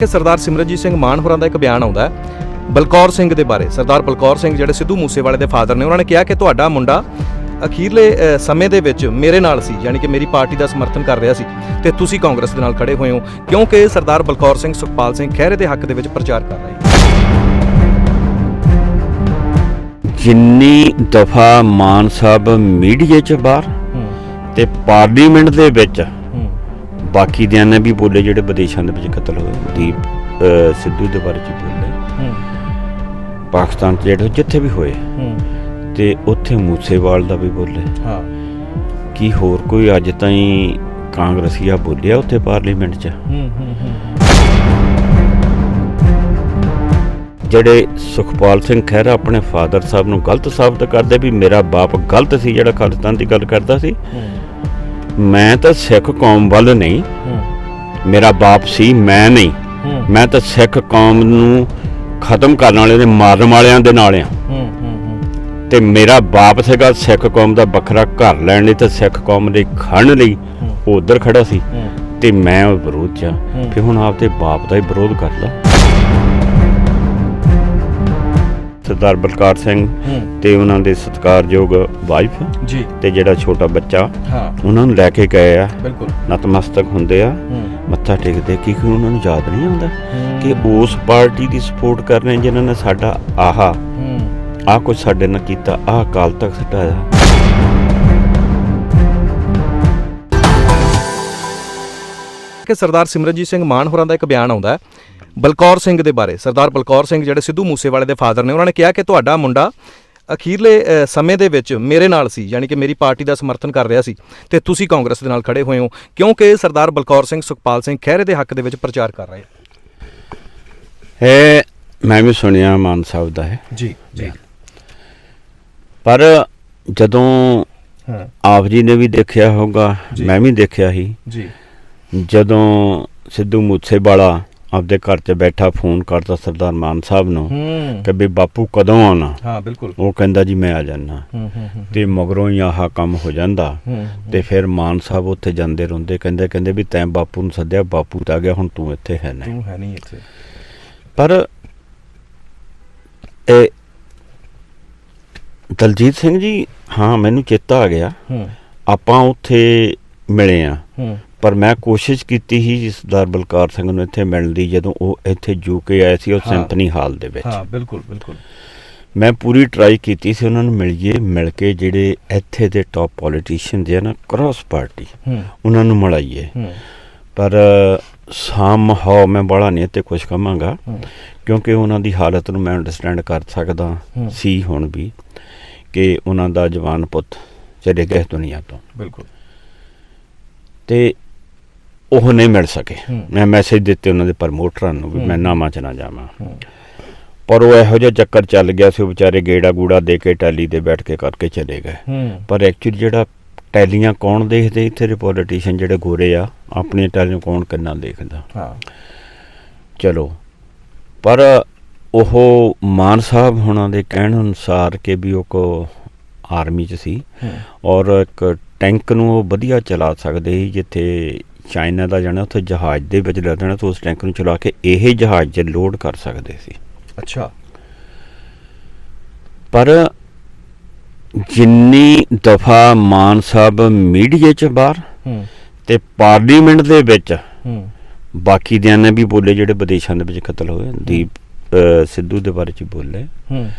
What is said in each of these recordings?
ਕਿ ਸਰਦਾਰ ਸਿਮਰਨਜੀਤ ਸਿੰਘ ਮਾਨ ਹੋਰਾਂ ਦਾ ਇੱਕ ਬਿਆਨ ਆਉਂਦਾ ਹੈ ਬਲਕੌਰ ਸਿੰਘ ਦੇ ਬਾਰੇ। ਸਰਦਾਰ ਬਲਕੌਰ ਸਿੰਘ ਜਿਹੜੇ ਸਿੱਧੂ ਮੂਸੇਵਾਲੇ ਦੇ ਫਾਦਰ ਨੇ ਉਹਨਾਂ ਨੇ ਕਿਹਾ ਕਿ ਤੁਹਾਡਾ ਮੁੰਡਾ ਅਖੀਰਲੇ ਸਮੇਂ ਦੇ ਵਿੱਚ ਮੇਰੇ ਨਾਲ ਸੀ ਯਾਨੀ ਕਿ ਮੇਰੀ ਪਾਰਟੀ ਦਾ ਸਮਰਥਨ ਕਰ ਰਿਹਾ ਸੀ ਤੇ ਤੁਸੀਂ ਕਾਂਗਰਸ ਦੇ ਨਾਲ ਖੜੇ ਹੋਏ ਹੋ ਕਿਉਂਕਿ ਸਰਦਾਰ ਬਲਕੌਰ ਸਿੰਘ ਸੁਖਪਾਲ ਸਿੰਘ ਖਹਿਰੇ ਦੇ ਹੱਕ ਦੇ ਵਿੱਚ ਪ੍ਰਚਾਰ ਕਰ ਰਹੇ ਜਿੰਨੀ ਦਫਾ ਮਾਨ ਸਾਹਿਬ ਮੀਡੀਆ 'ਚ ਬਾਹਰ ਤੇ ਪਾਰਲੀਮੈਂਟ ਦੇ ਵਿੱਚ ਬਾਕੀ ਦਿਆਂ ਨੇ ਵੀ ਬੋਲੇ ਜਿਹੜੇ ਵਿਦੇਸ਼ਾਂ ਦੇ ਵਿੱਚ ਕਤਲ ਹੋਏ ਦੀਪ ਅਹ, ਸਿੱਧੂ ਦੇ ਬਾਰੇ 'ਚ ਬੋਲੇ। ਪਾਕਿਸਤਾਨ 'ਚ ਜਿਹੜੇ ਜਿੱਥੇ ਵੀ ਹੋਏ। ਤੇ ਉੱਥੇ ਮੂਸੇਵਾਲ ਦਾ ਵੀ ਬੋਲੇ। ਹਾਂ। ਕੀ ਹੋਰ ਕੋਈ ਅੱਜ ਤਾਈਂ ਕਾਂਗਰਸੀਆ ਬੋਲਿਆ ਉੱਥੇ ਪਾਰਲੀਮੈਂਟ 'ਚ? ਹੂੰ ਹੂੰ ਹੂੰ। ਜਿਹੜੇ ਸੁਖਪਾਲ ਸਿੰਘ ਖਹਿਰਾ ਆਪਣੇ ਫਾਦਰ ਸਾਹਿਬ ਨੂੰ ਗਲਤ ਸਾਬਤ ਕਰਦੇ ਵੀ ਮੇਰਾ ਬਾਪ ਗਲਤ ਸੀ ਜਿਹੜਾ ਖਾਲਿਸਤਾਨ ਦੀ ਗੱਲ ਕਰਦਾ ਸੀ। ਮੈਂ ਤਾਂ ਸਿੱਖ ਕੌਮ ਵੱਲ ਨਹੀਂ। ਮੇਰਾ ਬਾਪ ਸੀ ਮੈਂ ਨਹੀਂ। ਮੈਂ ਤਾਂ ਸਿੱਖ ਕੌਮ ਨੂੰ ਖਤਮ ਕਰਨ ਵਾਲੇ ਦੇ ਮਾਰਨ ਵਾਲਿਆਂ ਦੇ ਨਾਲ ਆ ਤੇ ਮੇਰਾ ਬਾਪ ਸੀਗਾ ਸਿੱਖ ਕੌਮ ਦਾ ਵੱਖਰਾ ਘਰ ਲੈਣ ਲਈ ਤੇ ਸਿੱਖ ਕੌਮ ਲਈ ਖੜਨ ਲਈ ਉਹ ਉਧਰ ਖੜਾ ਸੀ। ਤੇ ਮੈਂ ਉਹ ਵਿਰੋਧ ਚ। ਫਿਰ ਹੁਣ ਆਪਦੇ ਬਾਪ ਦਾ ਹੀ ਵਿਰੋਧ ਕਰ ਸਰਦਾਰ ਬਲਕਾਰ ਸਿੰਘ ਤੇ ਉਹਨਾਂ ਦੇ ਸਤਿਕਾਰਯੋਗ ਵਾਈਫ ਜੀ। ਤੇ ਜਿਹੜਾ ਛੋਟਾ ਬੱਚਾ ਹਾਂ। ਉਹਨਾਂ ਨੂੰ ਲੈ ਕੇ ਗਏ ਆ। ਬਿਲਕੁਲ। ਨਤਮਸਤਕ ਹੁੰਦੇ ਆ। ਮੱਥਾ ਟੇਕਦੇ ਕੀ ਕਿ ਉਹਨਾਂ ਨੂੰ ਯਾਦ ਨਹੀਂ ਆਉਂਦਾ। ਕਿ ਉਸ ਪਾਰਟੀ ਦੀ ਸਪੋਰਟ ਕਰ ਰਹੇ ਜਿਨ੍ਹਾਂ ਨੇ ਸਾਡਾ ਆਹਾ ਆਹ ਕੁਝ ਸਾਡੇ ਨਾਲ ਕੀਤਾ ਆਹ ਕਾਲ ਤੱਕ ਸਟਾਇਆ ਕਿ ਸਰਦਾਰ ਸਿਮਰਨਜੀਤ ਸਿੰਘ ਮਾਨ ਹੋਰਾਂ ਦਾ ਇੱਕ ਬਿਆਨ ਆਉਂਦਾ ਹੈ ਬਲਕੌਰ ਸਿੰਘ ਦੇ ਬਾਰੇ ਸਰਦਾਰ ਬਲਕੌਰ ਸਿੰਘ ਜਿਹੜੇ ਸਿੱਧੂ ਮੂਸੇਵਾਲੇ ਦੇ ਫਾਦਰ ਨੇ ਉਹਨਾਂ ਨੇ ਕਿਹਾ ਕਿ ਤੁਹਾਡਾ ਮੁੰਡਾ ਅਖੀਰਲੇ ਸਮੇਂ ਦੇ ਵਿੱਚ ਮੇਰੇ ਨਾਲ ਸੀ ਯਾਨੀ ਕਿ ਮੇਰੀ ਪਾਰਟੀ ਦਾ ਸਮਰਥਨ ਕਰ ਰਿਹਾ ਸੀ ਤੇ ਤੁਸੀਂ ਕਾਂਗਰਸ ਦੇ ਨਾਲ ਖੜੇ ਹੋਏ ਹੋ ਕਿਉਂਕਿ ਸਰਦਾਰ ਬਲਕੌਰ ਸਿੰਘ ਸੁਖਪਾਲ ਸਿੰਘ ਖਹਿਰੇ ਦੇ ਹੱਕ ਦੇ ਵਿੱਚ ਪ੍ਰਚਾਰ ਕਰ ਰਹੇ ਹੈ ਮੈਂ ਵੀ ਸੁਣਿਆ ਮਾਨ ਸਾਹਿਬ ਦਾ ਹੈ ਜੀ ਜੀ। ਪਰ ਜਦੋਂ ਆਪ ਜੀ ਨੇ ਵੀ ਦੇਖਿਆ ਹੋਗਾ। ਮੈਂ ਵੀ ਦੇਖਿਆ ਸੀ। ਜੀ। ਜਦੋਂ ਸਿੱਧੂ ਮੂਸੇਵਾਲਾ ਆਪਦੇ ਘਰ 'ਚ ਬੈਠਾ ਫੋਨ ਕਰਦਾ ਸਰਦਾਰ ਮਾਨ ਸਾਹਿਬ ਨੂੰ ਕਿ ਵੀ ਬਾਪੂ ਕਦੋਂ ਆਉਣਾ? ਹਾਂ ਬਿਲਕੁਲ। ਉਹ ਕਹਿੰਦਾ ਜੀ ਮੈਂ ਆ ਜਾਣਾ ਤੇ ਮਗਰੋਂ ਹੀ ਆਹ ਕੰਮ ਹੋ ਜਾਂਦਾ। ਤੇ ਫਿਰ ਮਾਨ ਸਾਹਿਬ ਉੱਥੇ ਜਾਂਦੇ ਰਹਿੰਦੇ ਕਹਿੰਦੇ ਕਹਿੰਦੇ ਵੀ ਤੈਂ ਬਾਪੂ ਨੂੰ ਸੱਦਿਆ ਬਾਪੂ ਤਾਂ ਆ ਗਿਆ ਹੁਣ ਤੂੰ ਇੱਥੇ ਹੈ ਨਹੀਂ। ਤੂੰ ਹੈ ਨਹੀਂ ਇੱਥੇ। ਪਰ ਇਹ ਦਲਜੀਤ ਸਿੰਘ ਜੀ ਹਾਂ ਮੈਨੂੰ ਚੇਤਾ ਆ ਗਿਆ। ਆਪਾਂ ਉੱਥੇ ਮਿਲੇ ਆ ਪਰ ਮੈਂ ਕੋਸ਼ਿਸ਼ ਕੀਤੀ ਸੀ ਸਰਦਾਰ ਬਲਕਾਰ ਸਿੰਘ ਨੂੰ ਇੱਥੇ ਮਿਲਣ ਦੀ ਜਦੋਂ ਉਹ ਇੱਥੇ ਯੂਕੇ ਆਏ ਸੀ ਉਹ ਹਾਂ। ਸਿੰਪਨੀ ਹਾਲ ਦੇ ਵਿੱਚ। ਹਾਂ ਬਿਲਕੁਲ ਬਿਲਕੁਲ। ਮੈਂ ਪੂਰੀ ਟਰਾਈ ਕੀਤੀ ਸੀ ਉਹਨਾਂ ਨੂੰ ਮਿਲੀਏ ਮਿਲ ਕੇ ਜਿਹੜੇ ਇੱਥੇ ਦੇ ਟਾਪ ਪੋਲੀਟੀਸ਼ੀਅਨ ਦੇ ਆ ਨਾ ਕ੍ਰਾਸ ਪਾਰਟੀ ਹੂੰ। ਉਹਨਾਂ ਨੂੰ ਮਿਲਾਈਏ। ਹੂੰ। ਪਰ ਸਾਮ ਹੋ ਮੈਂ ਬੜਾ ਨਹੀਂ ਤੇ ਕੁਝ ਕਵਾਂਗਾ ਹੂੰ। ਕਿਉਂਕਿ ਉਹਨਾਂ ਦੀ ਹਾਲਤ ਨੂੰ ਮੈਂ ਅੰਡਰਸਟੈਂਡ ਕਰ ਸਕਦਾ ਹੂੰ। ਸੀ ਹੁਣ ਵੀ ਕਿ ਉਹਨਾਂ ਦਾ ਜਵਾਨ ਪੁੱਤ ਚਲੇ ਗਏ ਦੁਨੀਆ ਤੋਂ। ਬਿਲਕੁਲ। ਤੇ ਉਹ ਨਹੀਂ ਮਿਲ ਸਕੇ। ਮੈਂ ਮੈਸੇਜ ਦਿੱਤੇ ਉਹਨਾਂ ਦੇ ਪ੍ਰਮੋਟਰਾਂ ਨੂੰ ਵੀ। ਮੈਂ ਨਾਮਾਂ ਚ ਨਾ ਜਾਵਾਂ। ਪਰ ਉਹ ਇਹੋ ਜਿਹਾ ਚੱਕਰ ਚੱਲ ਗਿਆ ਸੀ ਉਹ ਵਿਚਾਰੇ ਗੇੜਾ ਗੂੜਾ ਦੇ ਕੇ ਟੈਲੀ ਤੇ ਬੈਠ ਕੇ ਕਰਕੇ ਚਲੇ ਗਏ। ਪਰ ਐਕਚੁਅਲੀ ਜਿਹੜਾ ਟੈਲੀਆਂ ਕੌਣ ਦੇਖਦੇ ਇੱਥੇ ਦੇ ਪੋਲੀਟੀਸ਼ੀਅਨ ਜਿਹੜੇ ਗੋਰੇ ਆ ਆਪਣੀਆਂ ਟੈਲੀਆਂ ਕੌਣ ਕਿੰਨਾ ਦੇਖਦਾ? ਹਾਂ। ਚਲੋ। ਪਰ ਉਹ ਮਾਨ ਸਾਹਿਬ ਹੁਣਾਂ ਦੇ ਕਹਿਣ ਅਨੁਸਾਰ ਕਿ ਵੀ ਉਹ ਕੋ ਆਰਮੀ ਚ ਸੀ ਔਰ ਇੱਕ ਟੈਂਕ ਨੂੰ ਉਹ ਵਧੀਆ ਚਲਾ ਸਕਦੇ ਸੀ ਜਿੱਥੇ ਚਾਈਨਾ ਦਾ ਜਾਣਾ ਉੱਥੇ ਜਹਾਜ਼ ਦੇ ਵਿੱਚ ਲੈ ਜਾਣਾ ਤਾਂ ਉਸ ਟੈਂਕ ਨੂੰ ਚਲਾ ਕੇ ਇਹ ਜਹਾਜ਼ 'ਚ ਲੋਡ ਕਰ ਸਕਦੇ ਸੀ। ਅੱਛਾ। ਪਰ ਜਿੰਨੀ ਦਫਾ ਮਾਨ ਸਾਹਿਬ ਮੀਡੀਆ 'ਚ ਬਾਹਰ ਤੇ ਪਾਰਲੀਮੈਂਟ ਦੇ ਵਿੱਚ ਬਾਕੀ ਦਿਆਂ ਨੇ ਵੀ ਬੋਲੇ ਜਿਹੜੇ ਵਿਦੇਸ਼ਾਂ ਦੇ ਵਿੱਚ ਕਤਲ ਹੋਏ ਦੀਪ ਸਿੱਧੂ ਦੇ ਬਾਰੇ 'ਚ ਬੋਲੇ। ਹੂੰ।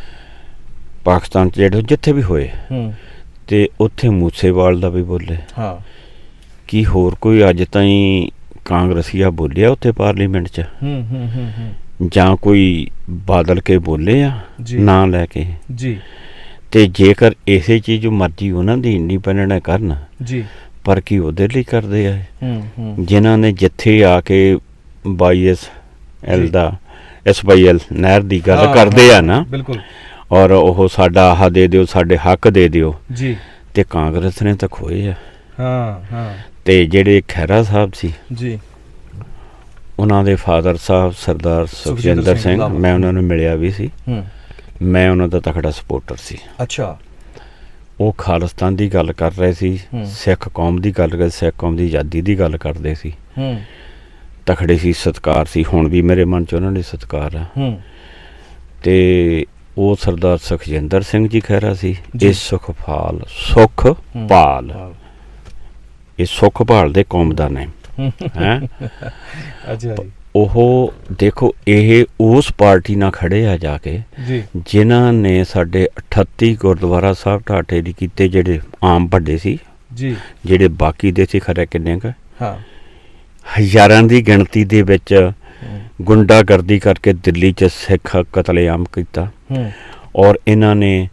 ਪਾਕਿਸਤਾਨ 'ਚ ਜਿਹੜੇ ਜਿੱਥੇ ਵੀ ਹੋਏ। ਹੂੰ। ਤੇ ਉੱਥੇ ਮੂਸੇਵਾਲ ਦਾ ਵੀ ਬੋਲੇ। ਹਾਂ। ਕੀ ਹੋਰ ਕੋਈ ਅੱਜ ਤਾਈਂ ਕਾਂਗਰਸੀਆ ਬੋਲਿਆ ਉੱਥੇ ਪਾਰਲੀਮੈਂਟ 'ਚ? ਹੂੰ ਹੂੰ ਹੂੰ ਹੂੰ। ਜਾਂ ਕੋਈ ਬਾਦਲ ਕੇ ਬੋਲੇ ਆ। ਨਾਂ ਲੈ ਕੇ। ਜੀ। ਤੇ ਜੇਕਰ ਇਸੇ ਚੀਜ਼ ਨੂੰ ਮਰਜ਼ੀ ਉਹਨਾਂ ਦੀ ਇੰਡੀਪੈਂਡੈਂਟ ਕਰਨ ਜੀ। ਪਰ ਕੀ ਉਹਦੇ ਲਈ ਕਰਦੇ ਆ? ਹੂੰ ਹੂੰ। ਜਿਨ੍ਹਾਂ ਨੇ ਜਿੱਥੇ ਆ ਕੇ ਬਾਈਐਸ ਐਲ। ਦਾ ਐਸਵਾਈਐਲ ਨਹਿਰ ਦੀ ਗੱਲ ਕਰਦੇ ਆ ਨਾ ਬਿਲਕੁਲ। ਔਰ ਉਹ ਸਾਡਾ ਆਹ ਦੇ ਦਿਓ ਸਾਡੇ ਹੱਕ ਦੇ ਦਿਓ ਜੀ। ਤੇ ਕਾਂਗਰਸ ਨੇ ਤਾਂ ਖੋਏ ਆ। ਹਾਂ ਹਾਂ। ਤੇ ਜਿਹੜੇ ਖਹਿਰਾ ਸਾਹਿਬ ਸੀ ਜੀ। ਉਹਨਾਂ ਦੇ ਫਾਦਰ ਸਾਹਿਬ ਸਰਦਾਰ ਸੁਖਜਿੰਦਰ ਸਿੰਘ। ਮੈਂ ਉਹਨਾਂ ਨੂੰ ਮਿਲਿਆ ਵੀ ਸੀ। ਹੂੰ। ਮੈਂ ਉਹਨਾਂ ਦਾ ਤਕੜਾ ਸਪੋਰਟਰ ਸੀ। ਅੱਛਾ। ਉਹ ਖਾਲਿਸਤਾਨ ਦੀ ਗੱਲ ਕਰ ਰਹੇ ਸੀ। ਸਿੱਖ ਕੌਮ ਦੀ ਗੱਲ ਕਰ ਸਿੱਖ ਕੌਮ ਦੀ ਆਜ਼ਾਦੀ ਦੀ ਗੱਲ ਕਰਦੇ ਸੀ। ਹੂੰ। ਤਖੜੇ ਸੀ ਸਤਕਾਰ ਸੀ ਹੁਣ ਵੀ ਮੇਰੇ ਮਨ 'ਚ ਉਹਨਾਂ ਦੇ ਸਤਕਾਰ ਆ। ਹੂੰ। ਤੇ ਉਹ ਸਰਦਾਰ ਸੁਖਜਿੰਦਰ ਸਿੰਘ ਜੀ ਖਹਿਰਾ ਸੀ। ਇਹ ਸੁਖਪਾਲ। ਸੁਖਪਾਲ। ਇਹ ਸੁਖਪਾਲ ਦੇ ਕੌਮ ਦਾ ਨਾਮ ਹੈ? ਅੱਛਾ ਜੀ। ਉਹ ਦੇਖੋ ਇਹ ਉਸ ਪਾਰਟੀ ਨਾਲ ਖੜੇ ਆ ਜਾ ਕੇ ਜੀ। ਜਿਨ੍ਹਾਂ ਨੇ ਸਾਡੇ 38 ਗੁਰਦੁਆਰਾ ਸਾਹਿਬ ਢਾਟੇ ਦੀ ਕੀਤੇ ਜਿਹੜੇ ਆਮ ਵੱਡੇ ਸੀ ਜੀ। ਜਿਹੜੇ ਬਾਕੀ ਦੇ ਸੀ ਖਰੇ ਕਿੰਨੇ ਕ? ਹਾਂ। ਹਜ਼ਾਰਾਂ ਦੀ ਗਿਣਤੀ ਦੇ ਵਿੱਚ ਗੁੰਡਾਗਰਦੀ ਕਰਕੇ ਦਿੱਲੀ 'ਚ ਸਿੱਖ ਕਤਲੇਆਮ ਕੀਤਾ। ਹੂੰ। ਔਰ ਇਹਨਾਂ ਨੇ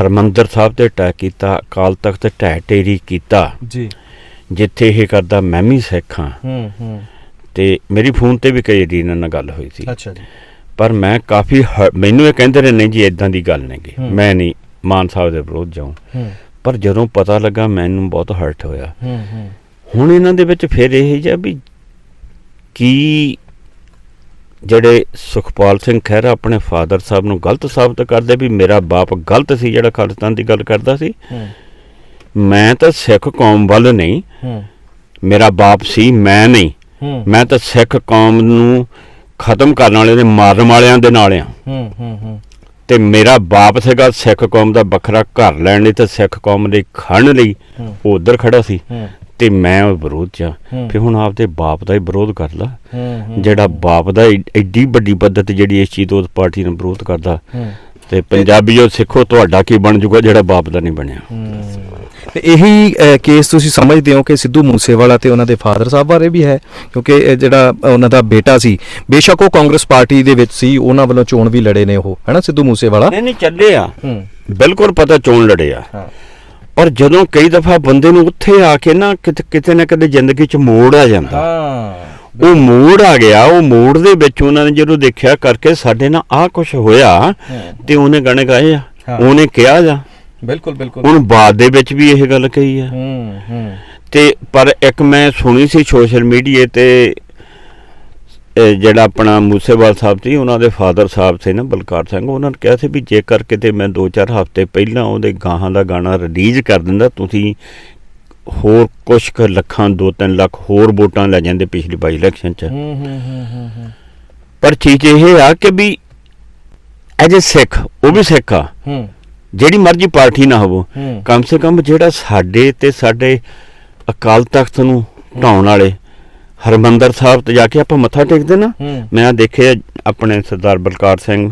ਹਰਮੰਦਰ ਸਾਹਿਬ ਤੇ ਅਟੈਕ ਕੀਤਾ ਅਕਾਲ ਤਖਤ ਢਹਿ ਢੇਰੀ ਕੀਤਾ। ਜੀ। ਜਿੱਥੇ ਇਹ ਕਰਦਾ ਮੈਂ ਵੀ ਸਿੱਖ ਹਾਂ। ਹੂੰ ਹੂੰ। ਤੇ ਮੇਰੀ ਫੋਨ ਤੇ ਵੀ ਕਈ ਇਹਨਾਂ ਨਾਲ ਗੱਲ ਹੋਈ ਸੀ। ਅੱਛਾ ਜੀ। ਪਰ ਮੈਂ ਕਾਫੀ ਮੈਨੂੰ ਇਹ ਕਹਿੰਦੇ ਨੇ ਨਹੀਂ ਜੀ ਇਦਾਂ ਦੀ ਗੱਲ ਨਹੀਂ ਗੀ। ਹੂੰ। ਮੈਂ ਨਹੀਂ ਮਾਨ ਸਾਹਿਬ ਦੇ ਵਿਰੋਧ ਜਾਉਂ ਪਰ ਜਦੋਂ ਪਤਾ ਲੱਗਾ ਮੈਨੂੰ ਬਹੁਤ ਹਰਟ ਹੋਇਆ। ਹੁਣ ਇਹਨਾਂ ਦੇ ਵਿੱਚ ਫਿਰ ਇਹ ਜਿਹਾ ਵੀ ਕੀ ਜਿਹੜੇ ਸੁਖਪਾਲ ਸਿੰਘ ਖਹਿਰਾ ਆਪਣੇ ਫਾਦਰ ਸਾਹਿਬ ਨੂੰ ਗਲਤ ਸਾਬਤ ਕਰਦੇ ਵੀ ਮੇਰਾ ਬਾਪ ਗਲਤ ਸੀ ਜਿਹੜਾ ਖਾਲਿਸਤਾਨ ਦੀ ਗੱਲ ਕਰਦਾ ਸੀ। ਹੂੰ। ਮੈਂ ਤਾਂ ਸਿੱਖ ਕੌਮ ਵੱਲ ਨਹੀਂ। ਹੂੰ। ਮੇਰਾ ਬਾਪ ਸੀ ਮੈਂ ਨਹੀਂ। ਹੂੰ। ਮੈਂ ਤਾਂ ਸਿੱਖ ਕੌਮ ਨੂੰ ਖਤਮ ਕਰਨ ਵਾਲੇ ਦੇ ਮਾਰਨ ਵਾਲਿਆਂ ਦੇ ਨਾਲ ਆ। ਹੂੰ ਹੂੰ ਹੂੰ। ਤੇ ਮੇਰਾ ਬਾਪ ਸੀਗਾ ਸਿੱਖ ਕੌਮ ਦਾ ਵੱਖਰਾ ਘਰ ਲੈਣ ਲਈ ਤੇ ਸਿੱਖ ਕੌਮ ਲਈ ਖੜਨ ਲਈ। ਉਹ ਉਧਰ ਖੜਾ ਸੀ। ਤੇ ਮੈਂ ਉਹ ਵਿਰੋਧ ਚ ਆ। ਫਿਰ ਹੁਣ ਆਪਦੇ ਬਾਪ ਦਾ ਹੀ ਵਿਰੋਧ ਕਰ ਲਾ। ਹੂੰ ਜਿਹੜਾ ਬਾਪ ਦਾ ਐ- ਐਡੀ ਵੱਡੀ ਪੱਧਤ ਜਿਹੜੀ ਇਸ ਚੀਜ਼ ਤੋਂ ਉਸ ਪਾਰਟੀ ਨੂੰ ਵਿਰੋਧ ਕਰਦਾ। ਤੇ ਪੰਜਾਬੀਓ ਸਿੱਖੋ ਤੁਹਾਡਾ ਕੀ ਬਣ ਜੂਗਾ ਜਿਹੜਾ ਬਾਪ ਦਾ ਨਹੀਂ ਬਣਿਆ। ਤੇ ਇਹੀ ਕੇਸ ਤੁਸੀਂ ਸਮਝਦੇ ਹੋ ਕਿ ਸਿੱਧੂ ਮੂਸੇਵਾਲਾ ਤੇ ਉਹਨਾਂ ਦੇ ਫਾਦਰ ਸਾਹਿਬ ਬਾਰੇ ਵੀ ਹੈ ਕਿਉਂਕਿ ਜਿਹੜਾ ਉਹਨਾਂ ਦਾ ਬੇਟਾ ਸੀ ਬੇਸ਼ੱਕ ਉਹ ਕਾਂਗਰਸ ਪਾਰਟੀ ਦੇ ਵਿੱਚ ਸੀ ਉਹਨਾਂ ਵੱਲੋਂ ਚੋਣ ਵੀ ਲੜੇ ਨੇ ਉਹ ਹੈਨਾ ਸਿੱਧੂ ਮੂਸੇਵਾਲਾ? ਨਹੀਂ ਨਹੀਂ ਚੱਲੇ ਆ। ਹੂੰ। ਬਿਲਕੁਲ ਪਤਾ ਚੋਣ ਲੜੇ ਆ। ਹਾਂ। ਪਰ ਜਦੋਂ ਕਈ ਦਫਾ ਬੰਦੇ ਨੂੰ ਉੱਥੇ ਆ ਕੇ ਨਾ ਕਿਤੇ ਨਾ ਕਿਤੇ ਜ਼ਿੰਦਗੀ 'ਚ ਮੋੜ ਆ ਜਾਂਦਾ। ਹਾਂ। ਉਹ ਮੋੜ ਆ ਗਿਆ ਉਹ ਮੋੜ ਦੇ ਵਿੱਚ ਉਹਨਾਂ ਨੇ ਜਦੋਂ ਦੇਖਿਆ ਕਰਕੇ ਸਾਡੇ ਨਾਲ ਆਹ ਕੁਝ ਹੋਇਆ। ਤੇ ਉਹਨੇ ਗਾਣੇ ਗਾਏ ਆ। ਉਹਨੇ ਕਿਹਾ ਜਾ ਬਿਲਕੁਲ ਬਿਲਕੁਲ। ਹੁਣ ਬਾਅਦ ਦੇ ਵਿੱਚ ਵੀ ਇਹ ਗੱਲ ਕਹੀ ਆ। ਹੂੰ ਹੂੰ। ਤੇ ਪਰ ਇੱਕ ਮੈਂ ਸੁਣੀ ਸੀ ਸੋਸ਼ਲ ਮੀਡੀਆ ਤੇ ਜਿਹੜਾ ਆਪਣਾ ਮੂਸੇਵਾਲ ਸਾਹਿਬ ਸੀ ਉਹਨਾਂ ਦੇ ਫਾਦਰ ਸਾਹਿਬ ਸੀ ਨਾ ਬਲਕਾਰ ਸਿੰਘ ਉਹਨਾਂ ਨੇ ਕਿਹਾ ਸੀ ਵੀ ਜੇਕਰ ਕਿਤੇ ਮੈਂ 2-4 ਹਫ਼ਤੇ ਪਹਿਲਾਂ ਉਹਦੇ ਗਾਹਾਂ ਦਾ ਗਾਣਾ ਰਿਲੀਜ਼ ਕਰ ਦਿੰਦਾ ਤੁਸੀਂ ਹੋਰ ਕੁਝ ਕੁ ਲੱਖਾਂ 2-3 ਲੱਖ ਹੋਰ ਵੋਟਾਂ ਲੈ ਜਾਂਦੇ ਪਿਛਲੀ ਬਾਈ ਇਲੈਕਸ਼ਨ 'ਚ। ਹੂੰ ਹੂੰ ਹੂੰ ਹੂੰ ਹੂੰ। ਪਰ ਚੀਜ਼ ਇਹ ਆ ਕਿ ਵੀ ਐਜ ਸਿੱਖ ਉਹ ਵੀ ਸਿੱਖ ਆ। ਹੂੰ। ਜਿਹੜੀ ਮਰਜ਼ੀ ਪਾਰਟੀ ਨਾ ਹੋਵੋ ਕਮ ਸੇ ਕਮ ਜਿਹੜਾ ਸਾਡੇ ਤੇ ਸਾਡੇ ਅਕਾਲ ਤਖਤ ਨੂੰ ਢਾਉਣ ਵਾਲੇ ਹਰਮੰਦਰ ਸਾਹਿਬ ਤੇ ਜਾ ਕੇ ਆਪਾਂ ਮੱਥਾ ਟੇਕਦੇ ਨਾ ਮੈਂ ਆ ਦੇਖਿਆ ਆਪਣੇ ਸਰਦਾਰ ਬਲਕਾਰ ਸਿੰਘ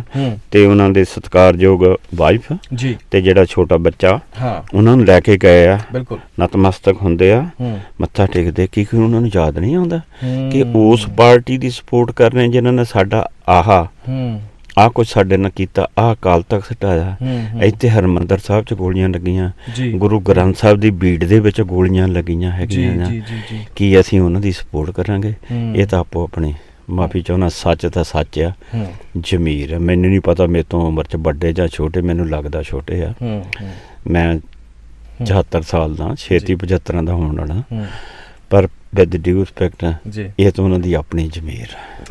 ਤੇ ਉਹਨਾਂ ਦੇ ਸਤਿਕਾਰਯੋਗ ਵਾਈਫ ਜੀ। ਤੇ ਜਿਹੜਾ ਛੋਟਾ ਬੱਚਾ ਹਾਂ। ਉਹਨਾਂ ਨੂੰ ਲੈ ਕੇ ਗਏ ਆ। ਬਿਲਕੁਲ। ਨਤਮਸਤਕ ਹੁੰਦੇ ਆ। ਮੱਥਾ ਟੇਕਦੇ ਕੀ ਕਿ ਉਹਨਾਂ ਨੂੰ ਯਾਦ ਨਹੀਂ ਆਉਂਦਾ। ਕਿ ਉਸ ਪਾਰਟੀ ਦੀ ਸਪੋਰਟ ਕਰ ਰਹੇ ਜਿਨ੍ਹਾਂ ਨੇ ਸਾਡਾ ਆਹਾ ਆਹ ਕੁਝ ਸਾਡੇ ਨਾਲ ਕੀਤਾ ਆਹ ਅਕਾਲ ਤਖਤ ਹਟਾਇਆ। ਇੱਥੇ ਹਰਮੰਦਰ ਸਾਹਿਬ 'ਚ ਗੋਲੀਆਂ ਲੱਗੀਆਂ ਗੁਰੂ ਗ੍ਰੰਥ ਸਾਹਿਬ ਦੀ ਬੀੜ ਦੇ ਵਿੱਚ ਗੋਲੀਆਂ ਲੱਗੀਆਂ ਹੈਗੀਆਂ। ਜੀ ਜੀ ਜੀ। ਕੀ ਅਸੀਂ ਉਹਨਾਂ ਦੀ ਸਪੋਰਟ ਕਰਾਂਗੇ। ਇਹ ਤਾਂ ਆਪੋ ਆਪਣੀ ਮਾਫੀ ਚਾਹੁੰਦਾ ਸੱਚ ਤਾਂ ਸੱਚ ਆ। ਜ਼ਮੀਰ ਆ। ਮੈਨੂੰ ਨਹੀਂ ਪਤਾ ਮੇਰੇ ਤੋਂ ਉਮਰ 'ਚ ਵੱਡੇ ਜਾਂ ਛੋਟੇ ਮੈਨੂੰ ਲੱਗਦਾ ਛੋਟੇ ਆ। ਮੈਂ 74 ਸਾਲ ਦਾ ਛੇਤੀ 75 ਦਾ ਹੋਣ ਵਾਲਾ। ਪਰ ਵਿਦ ਡਿਊ ਰਿਸਪੈਕਟ ਇਹ ਤਾਂ ਉਹਨਾਂ ਦੀ ਆਪਣੀ ਜ਼ਮੀਰ ਆ।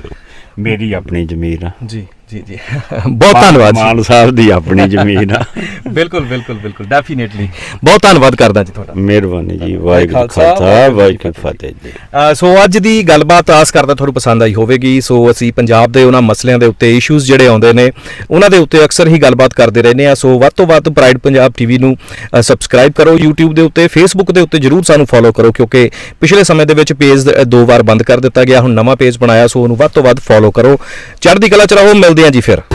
ਮੇਰੀ ਆਪਣੀ ਜ਼ਮੀਰ ਆ। ਜੀ। ਜੀ ਜੀ। ਬਹੁਤ ਧੰਨਵਾਦ ਮਾਨ ਸਾਹਿਬ ਦੀ ਆਪਣੀ ਜ਼ਮੀਰ ਆ। ਬਿਲਕੁਲ ਬਿਲਕੁਲ ਬਿਲਕੁਲ। ਡੈਫੀਨੇਟਲੀ ਬਹੁਤ ਧੰਨਵਾਦ ਕਰਦਾ ਜੀ ਤੁਹਾਡਾ। ਮਿਹਰਬਾਨੀ ਜੀ ਵਾਹਿਗੁਰੂ ਖਾਲਸਾ, ਵਾਹਿਗੁਰੂ ਫਤਿਹ। ਜੀ। ਸੋ ਅੱਜ ਦੀ ਗੱਲਬਾਤ ਆਸ ਕਰਦਾ ਤੁਹਾਨੂੰ ਪਸੰਦ ਆਈ ਹੋਵੇਗੀ। ਸੋ ਅਸੀਂ ਪੰਜਾਬ ਦੇ ਉਹਨਾਂ ਮਸਲਿਆਂ ਦੇ ਉੱਤੇ ਇਸ਼ੂਜ਼ ਜਿਹੜੇ ਆਉਂਦੇ ਨੇ ਉਹਨਾਂ ਦੇ ਉੱਤੇ ਅਕਸਰ ਹੀ ਗੱਲਬਾਤ ਕਰਦੇ ਰਹਿੰਦੇ ਆ ਸੋ ਵੱਧ ਤੋਂ ਵੱਧ ਪ੍ਰਾਈਡ ਪੰਜਾਬ ਟੀਵੀ ਨੂੰ ਸਬਸਕ੍ਰਾਈਬ ਕਰੋ YouTube ਦੇ ਉੱਤੇ Facebook ਦੇ ਉੱਤੇ ਜਰੂਰ ਸਾਨੂੰ ਫੋਲੋ ਕਰੋ ਕਿਉਂਕਿ ਪਿਛਲੇ ਸਮੇਂ ਦੇ ਵਿੱਚ ਪੇਜ ਦੋ ਵਾਰ ਬੰਦ ਕਰ ਦਿੱਤਾ ਗਿਆ। ਹੁਣ ਨਵਾਂ ਪੇਜ ਬਣਾਇਆ ਸੋ ਉਹਨੂੰ ਵੱਧ ਤੋਂ ਵੱਧ ਫੋਲੋ ਕਰੋ। ਚੜ੍ਹਦੀ ਕਲਾ ਚ ਰਹੋ Dandifer.